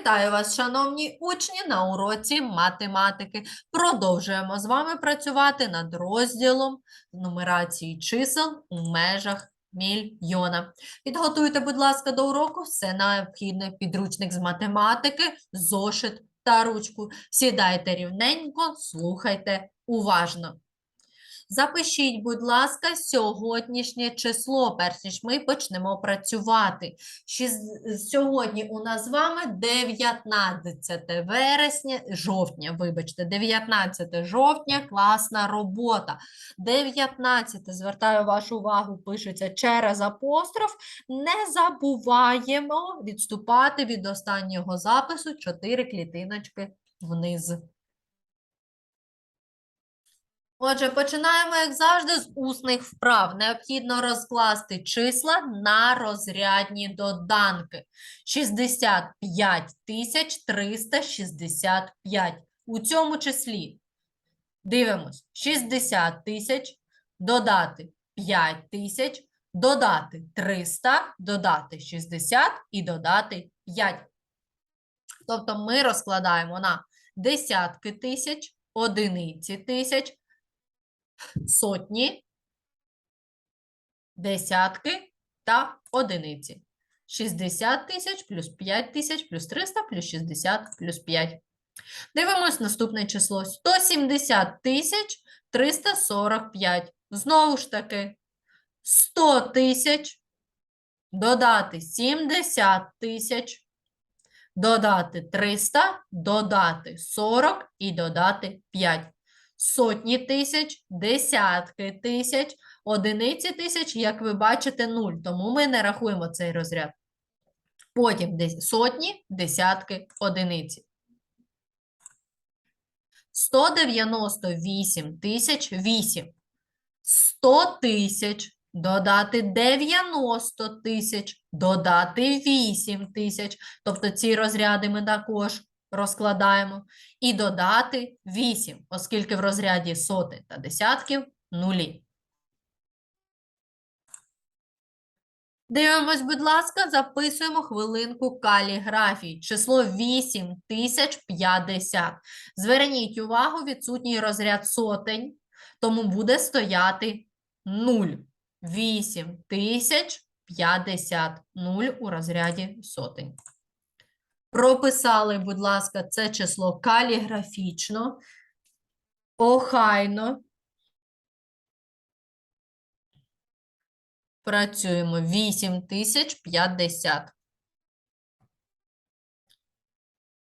Вітаю вас, шановні учні, на уроці математики. Продовжуємо з вами працювати над розділом нумерації чисел у межах мільйона. Підготуйте, будь ласка, до уроку все необхідне підручник з математики, зошит та ручку. Сідайте рівненько, слухайте уважно. Запишіть, будь ласка, сьогоднішнє число, перш ніж ми почнемо працювати. Сьогодні у нас з вами 19 вересня, жовтня, вибачте, 19 жовтня, класна робота. 19, звертаю вашу увагу, пишеться через апостроф. Не забуваємо відступати від останнього запису 4 клітиночки вниз. Отже, починаємо, як завжди, з усних вправ. Необхідно розкласти числа на розрядні доданки. 65 тисяч 365. У цьому числі дивимось 60 тисяч, додати 5 тисяч, додати 300, додати 60 і додати 5. Тобто ми розкладаємо на десятки тисяч, одиниці тисяч, сотні, десятки та одиниці. 60 тисяч плюс 5 тисяч плюс 300 плюс 60 плюс 5. Дивимось наступне число. 170 тисяч 345. Знову ж таки, 100 тисяч додати 70 тисяч, додати 300, додати 40 і додати 5 сотні тисяч, десятки тисяч, одиниці тисяч, як ви бачите, нуль. Тому ми не рахуємо цей розряд. Потім сотні, десятки, одиниці. 198 тисяч 8. 100 тисяч додати 90 тисяч, додати 8 тисяч. Тобто ці розряди ми також розкладаємо. І додати 8, оскільки в розряді соти та десятків нулі. Дивимось, будь ласка, записуємо хвилинку каліграфії. Число 8050. Зверніть увагу, відсутній розряд сотень, тому буде стояти 0. 8050. 0 у розряді сотень. Прописали, будь ласка, це число каліграфічно, охайно. Працюємо 8050.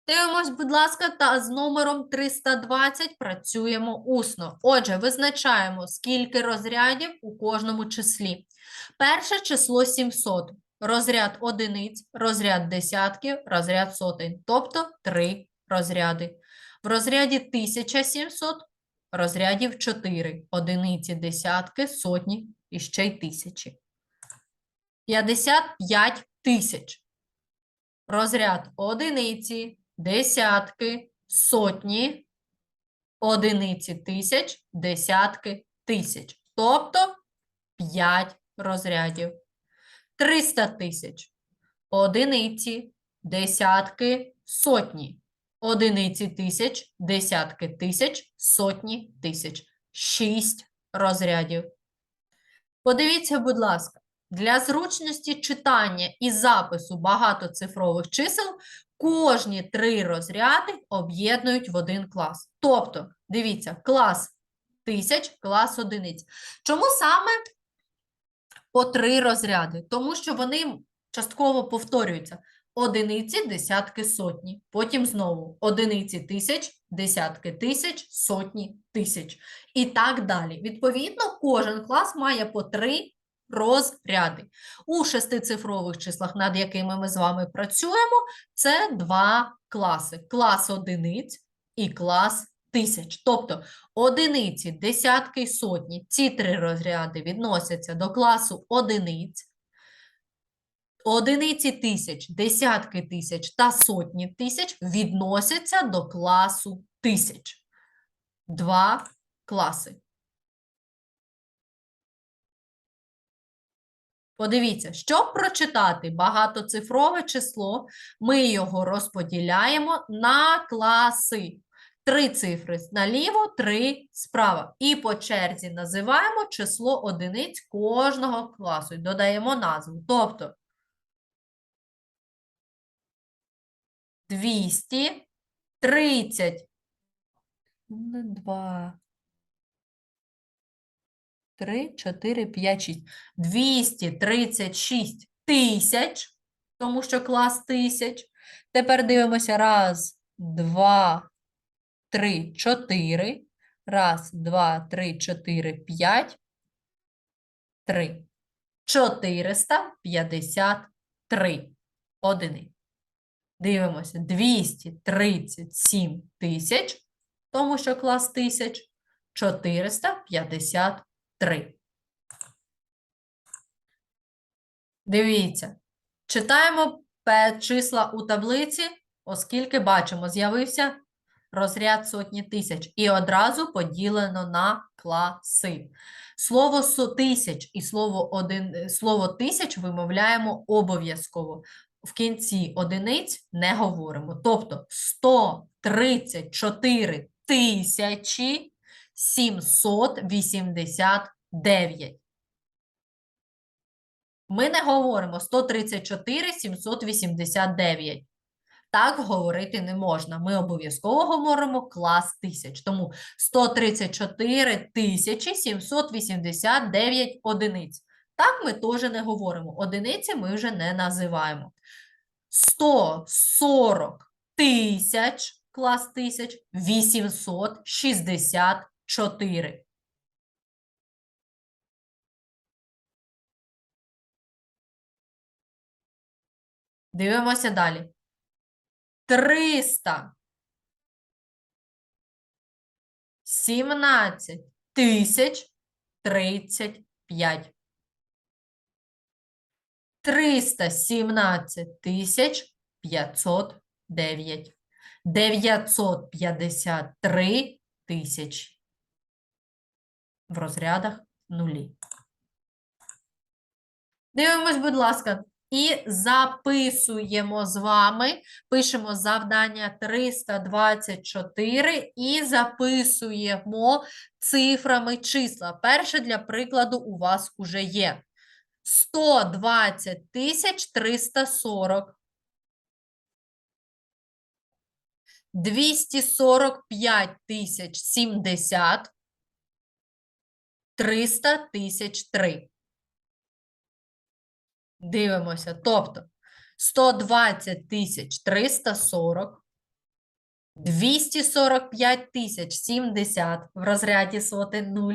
Дивимось, будь ласка, та з номером 320 працюємо усно. Отже, визначаємо, скільки розрядів у кожному числі. Перше число 700. Розряд одиниць, розряд десятків, розряд сотень. Тобто три розряди. В розряді 1700 розрядів 4. Одиниці, десятки, сотні і ще й тисячі. 55 тисяч. Розряд одиниці, десятки, сотні, одиниці тисяч, десятки тисяч. Тобто 5 розрядів. 300 тисяч. Одиниці, десятки, сотні. Одиниці тисяч, десятки тисяч, сотні тисяч. 6 розрядів. Подивіться, будь ласка, для зручності читання і запису багатоцифрових чисел кожні три розряди об'єднують в один клас. Тобто, дивіться, клас тисяч, клас одиниць. Чому саме по три розряди? Тому що вони частково повторюються. Одиниці, десятки, сотні. Потім знову одиниці тисяч, десятки тисяч, сотні тисяч. І так далі. Відповідно, кожен клас має по три розряди. У шестицифрових числах, над якими ми з вами працюємо, це два класи: клас одиниць і клас тисяч. Тобто одиниці, десятки сотні, ці три розряди відносяться до класу одиниць. Одиниці тисяч, десятки тисяч та сотні тисяч відносяться до класу тисяч. Два класи. Подивіться, щоб прочитати багатоцифрове число, ми його розподіляємо на класи. Три цифри наліво, три справа. І по черзі називаємо число одиниць кожного класу і додаємо назву. Тобто 230. Не Два. Три, чотири, п'ять, шість. 236 тисяч, тому що клас тисяч. Тепер дивимося. Раз, два, три, чотири. Раз, два, три, чотири, п'ять. Три. 453 одиниць. Дивимося. 237 тисяч, тому що клас тисяч. 453. Дивіться. Читаємо числа у таблиці, оскільки бачимо, з'явився розряд сотні тисяч. І одразу поділено на класи. Слово «со тисяч і слово, один, слово тисяч вимовляємо обов'язково. В кінці одиниць не говоримо. Тобто 134 тисячі 789. Ми не говоримо 134 789. Так говорити не можна. Ми обов'язково говоримо клас тисяч. Тому 134 тисячі 789 одиниць. Так ми теж не говоримо. Одиниці ми вже не називаємо. 140 тисяч, клас тисяч, 864. Дивимося далі. 300. 17 тисяч 35. 317 тисяч 509. 953 тисячі. В розрядах нулі. Дивимось, будь ласка, і записуємо з вами. Пишемо завдання 324 і записуємо цифрами числа. Перше для прикладу у вас уже є. 120 тисяч 340. 245 тисяч 70. 300 тисяч 3. Дивимося. Тобто 120 тисяч 340, 245 тисяч 70 в розряді сотень 0,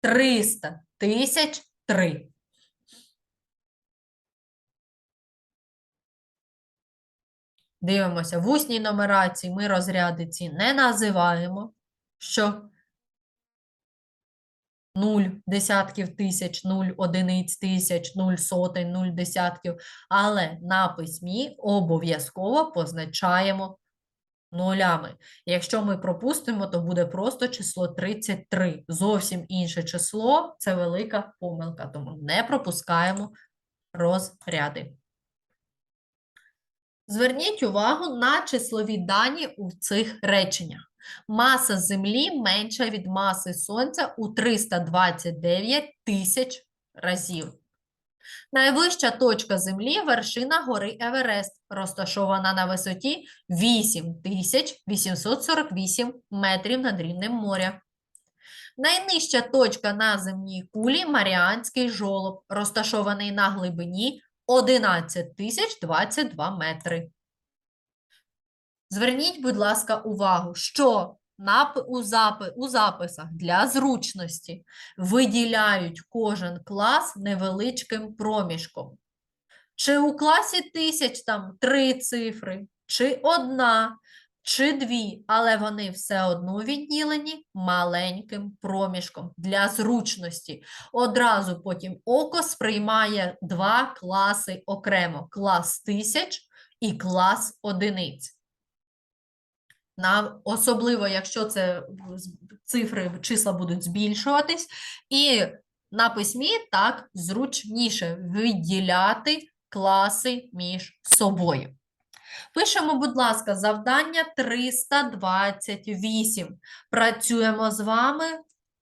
300 тисяч 3. Дивимося, в усній нумерації ми розряди ці не називаємо, що 0 десятків тисяч, 0 одиниць тисяч, 0 сотень, 0 десятків, але на письмі обов'язково позначаємо нулями. Якщо ми пропустимо, то буде просто число 33. Зовсім інше число – це велика помилка, тому не пропускаємо розряди. Зверніть увагу на числові дані у цих реченнях. Маса Землі менша від маси Сонця у 329 тисяч разів. Найвища точка Землі – вершина гори Еверест, розташована на висоті 8848 метрів над рівнем моря. Найнижча точка на земній кулі – Маріанський жолоб, розташований на глибині 11 тисяч 22 метри. Зверніть, будь ласка, увагу, що у, запи, у записах для зручності виділяють кожен клас невеличким проміжком. Чи у класі тисяч там три цифри, чи одна, чи дві, але вони все одно відділені маленьким проміжком для зручності. Одразу потім око сприймає два класи окремо: клас тисяч і клас одиниць. На, особливо, якщо це цифри, числа будуть збільшуватись, і на письмі так зручніше виділяти класи між собою. Пишемо, будь ласка, завдання 328. Працюємо з вами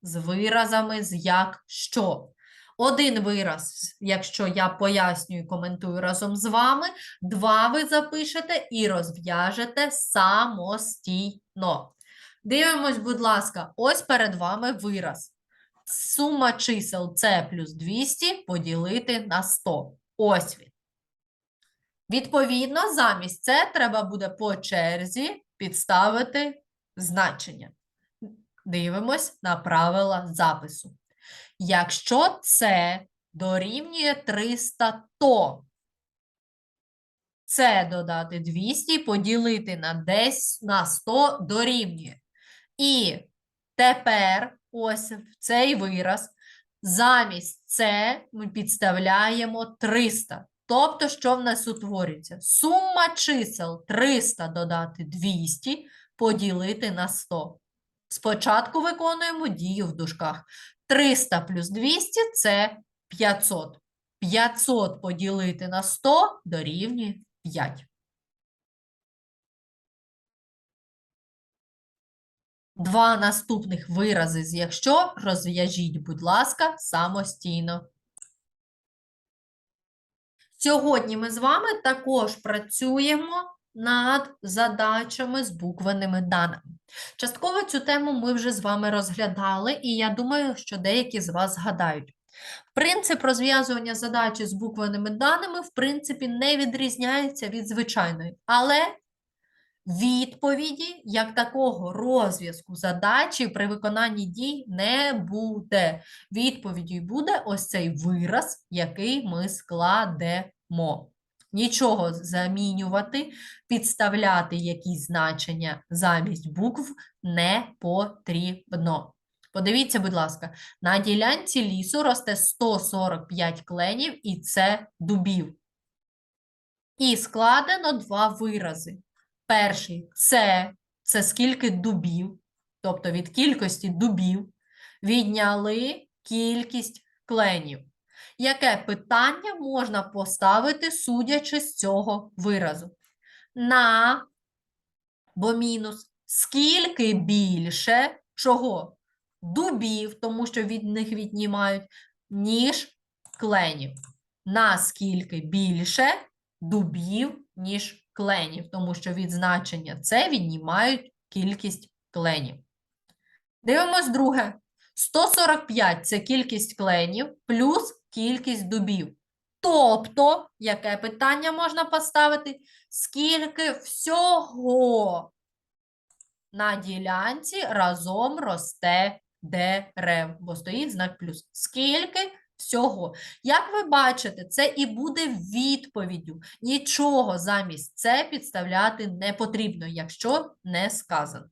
з виразами з як що. Один вираз, якщо я пояснюю і коментую разом з вами, два ви запишете і розв'яжете самостійно. Дивимось, будь ласка, ось перед вами вираз. Сума чисел С плюс 200 поділити на 100. Ось він. Відповідно, замість це треба буде по черзі підставити значення. Дивимось на правила запису. Якщо це дорівнює 300, то це додати 200 поділити на 10 на 100 дорівнює. І тепер ось в цей вираз замість це ми підставляємо 300. Тобто, що в нас утворюється? Сума чисел 300 додати 200 поділити на 100. Спочатку виконуємо дію в дужках. 300 плюс 200 – це 500. 500 поділити на 100 дорівнює 5. Два наступних вирази з якщо розв'яжіть, будь ласка, самостійно. Сьогодні ми з вами також працюємо над задачами з буквеними даними. Частково цю тему ми вже з вами розглядали, і я думаю, що деякі з вас згадають. Принцип розв'язування задачі з буквеними даними, в принципі, не відрізняється від звичайної, але відповіді як такого розв'язку задачі при виконанні дій не буде. Відповіддю буде ось цей вираз, який ми складемо. Нічого замінювати, підставляти якісь значення замість букв не потрібно. Подивіться, будь ласка, на ділянці лісу росте 145 кленів і це дубів. І складено два вирази. Перший це, це скільки дубів, тобто від кількості дубів відняли кількість кленів. Яке питання можна поставити, судячи з цього виразу? На, бо мінус, скільки більше чого? Дубів, тому що від них віднімають, ніж кленів. Наскільки більше дубів, ніж кленів, тому що від значення це віднімають кількість кленів. Дивимось друге. 145 це кількість кленів плюс кількість дубів. Тобто, яке питання можна поставити? Скільки всього на ділянці разом росте дерев, бо стоїть знак плюс. Скільки всього? Як ви бачите, це і буде відповіддю. Нічого замість це підставляти не потрібно, якщо не сказано.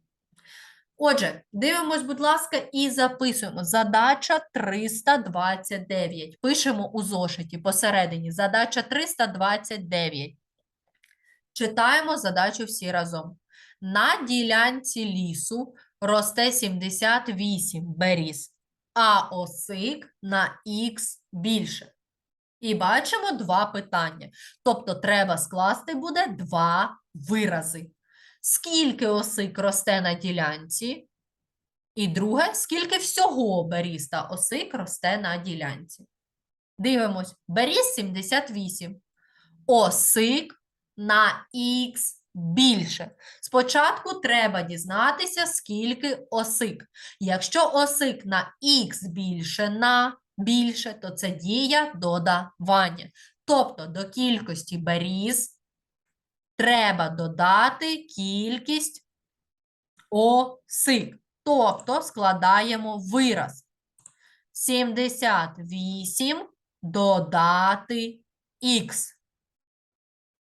Отже, дивимось, будь ласка, і записуємо. Задача 329. Пишемо у зошиті посередині. Задача 329. Читаємо задачу всі разом. На ділянці лісу росте 78 беріз, а осик на х більше. І бачимо два питання. Тобто треба скласти буде два вирази. Скільки осик росте на ділянці? І друге, скільки всього беріз та осик росте на ділянці? Дивимось, беріз 78. Осик на х більше. Спочатку треба дізнатися, скільки осик. Якщо осик на х більше на більше, то це дія додавання. Тобто до кількості беріз треба додати кількість осик. Тобто складаємо вираз. 78 додати х.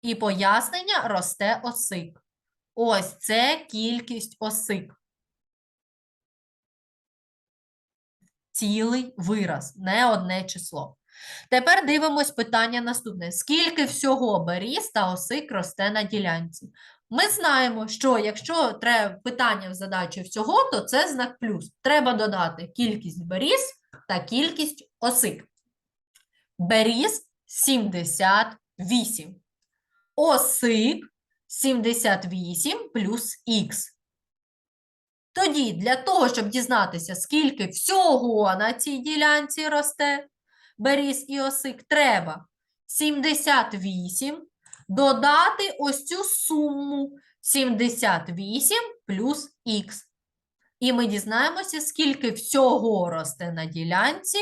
І пояснення росте осик. Ось це кількість осик. Цілий вираз, не одне число. Тепер дивимось питання наступне. Скільки всього беріз та осик росте на ділянці? Ми знаємо, що якщо треба питання в задачі всього, то це знак плюс. Треба додати кількість беріз та кількість осик. Беріз 78. Осик 78 плюс х. Тоді для того, щоб дізнатися, скільки всього на цій ділянці росте беріз і осик, треба 78 додати ось цю суму 78 плюс х. І ми дізнаємося, скільки всього росте на ділянці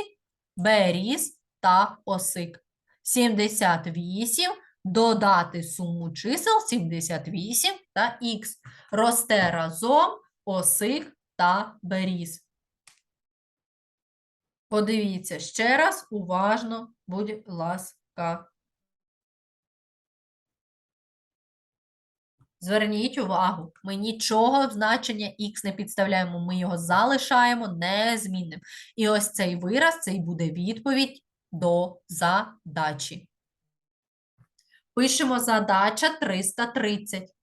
беріз та осик. 78 додати суму чисел 78 та х. Росте разом осик та беріз. Подивіться ще раз уважно, будь ласка. Зверніть увагу, ми нічого значення х не підставляємо, ми його залишаємо незмінним. І ось цей вираз, цей буде відповідь до задачі. Пишемо задача 330.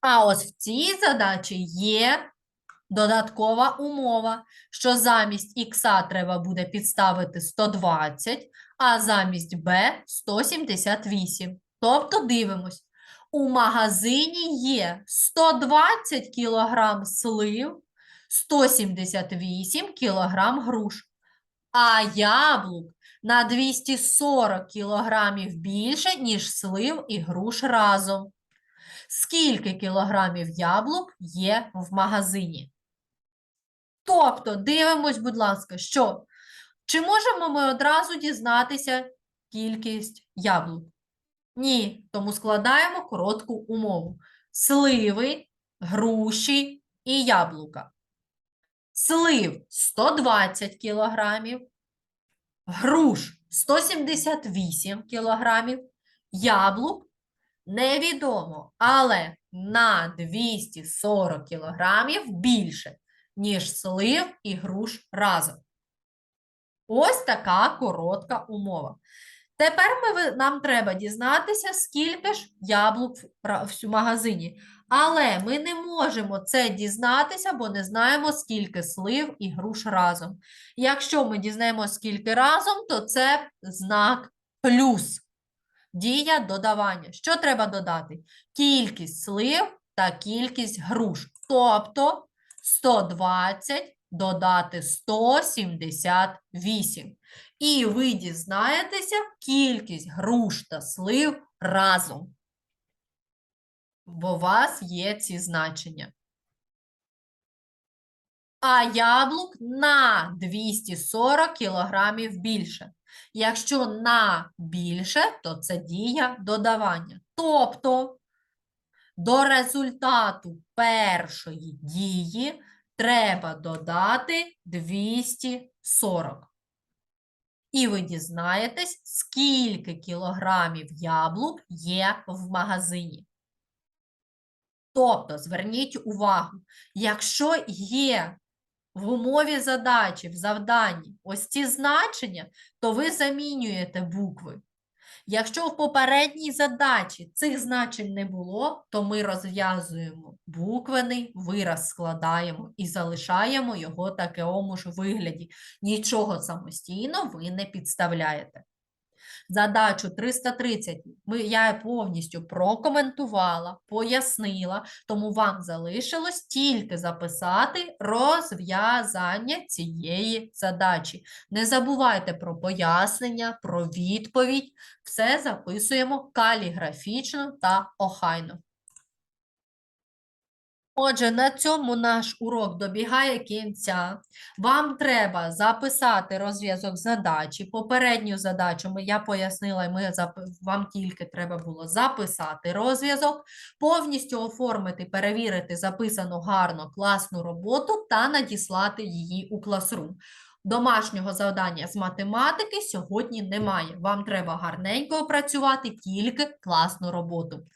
А ось в цій задачі є додаткова умова, що замість х треба буде підставити 120, а замість b 178. Тобто дивимось. У магазині є 120 кг слив, 178 кг груш, а яблук на 240 кг більше, ніж слив і груш разом. Скільки кілограмів яблук є в магазині? Тобто, дивимось, будь ласка, що? Чи можемо ми одразу дізнатися кількість яблук? Ні, тому складаємо коротку умову. Сливи, груші і яблука. Слив 120 кілограмів, груш 178 кілограмів, яблук невідомо, але на 240 кілограмів більше, ніж слив і груш разом. Ось така коротка умова. Тепер ми, нам треба дізнатися, скільки ж яблук в, магазині. Але ми не можемо це дізнатися, бо не знаємо, скільки слив і груш разом. Якщо ми дізнаємося, скільки разом, то це знак плюс. Дія додавання. Що треба додати? Кількість слив та кількість груш. Тобто 120 додати 178. І ви дізнаєтеся кількість груш та слив разом. Бо у вас є ці значення. А яблук на 240 кілограмів більше. Якщо на більше, то це дія додавання. Тобто до результату першої дії треба додати 240. І ви дізнаєтесь, скільки кілограмів яблук є в магазині. Тобто, зверніть увагу, якщо є в умові задачі, в завданні ось ці значення, то ви замінюєте букви. Якщо в попередній задачі цих значень не було, то ми розв'язуємо буквений вираз, складаємо і залишаємо його такому ж вигляді. Нічого самостійно ви не підставляєте. Задачу 330 ми, я повністю прокоментувала, пояснила, тому вам залишилось тільки записати розв'язання цієї задачі. Не забувайте про пояснення, про відповідь. Все записуємо каліграфічно та охайно. Отже, на цьому наш урок добігає кінця. Вам треба записати розв'язок задачі. Попередню задачу я пояснила, і ми вам тільки треба було записати розв'язок, повністю оформити, перевірити записану гарно класну роботу та надіслати її у класрум. Домашнього завдання з математики сьогодні немає. Вам треба гарненько опрацювати тільки класну роботу.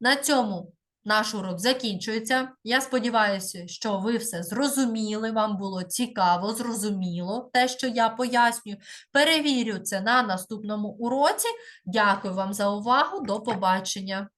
На цьому наш урок закінчується. Я сподіваюся, що ви все зрозуміли, вам було цікаво, зрозуміло те, що я пояснюю. Перевірю це на наступному уроці. Дякую вам за увагу. До побачення.